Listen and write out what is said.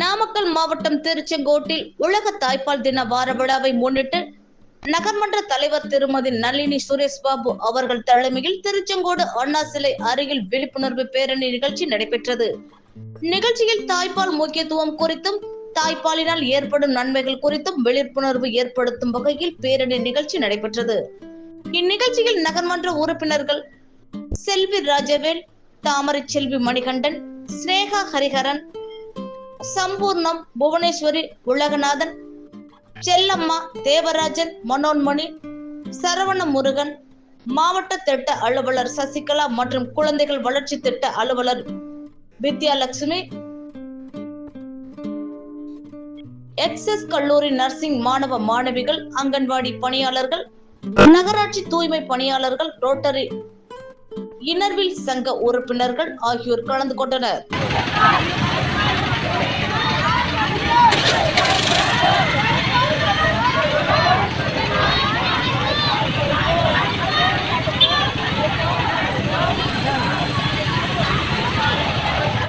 நாமக்கல் மாவட்டம் திருச்செங்கோட்டில் உலக தாய்ப்பால் தின வார விழாவை முன்னிட்டு நகர்மன்ற தலைவர் திருமதி நளினி சுரேஷ் பாபு அவர்கள் தலைமையில் திருச்செங்கோடு அண்ணா சிலை அருகில் விழிப்புணர்வு பேரணி நிகழ்ச்சி நடைபெற்றது. நிகழ்ச்சியில் தாய்ப்பால் முக்கியத்துவம் குறித்தும் தாய்ப்பாலினால் ஏற்படும் நன்மைகள் குறித்தும் விழிப்புணர்வு ஏற்படுத்தும் வகையில் பேரணி நிகழ்ச்சி நடைபெற்றது. இந்நிகழ்ச்சியில் நகர்மன்ற உறுப்பினர்கள் செல்வி ராஜவேல் தாமரை செல்வி மணிகண்டன் ஸ்னேகா ஹரிஹரன் சம்பூர்ணம் புவனேஸ்வரி உலகநாதன் செல்லம்மா தேவராஜன் மனோன்மணி சரவண முருகன் மாவட்ட திட்ட அலுவலர் சசிகலா மற்றும் குழந்தைகள் வளர்ச்சி திட்ட அலுவலர் வித்யாலட்சுமி எக்ஸஸ் கல்லூரி நர்சிங் மாணவ மாணவிகள் அங்கன்வாடி பணியாளர்கள் நகராட்சி தூய்மை பணியாளர்கள் ரோட்டரி இனர்வில் சங்க உறுப்பினர்கள் ஆகியோர் கலந்து கொண்டனர்.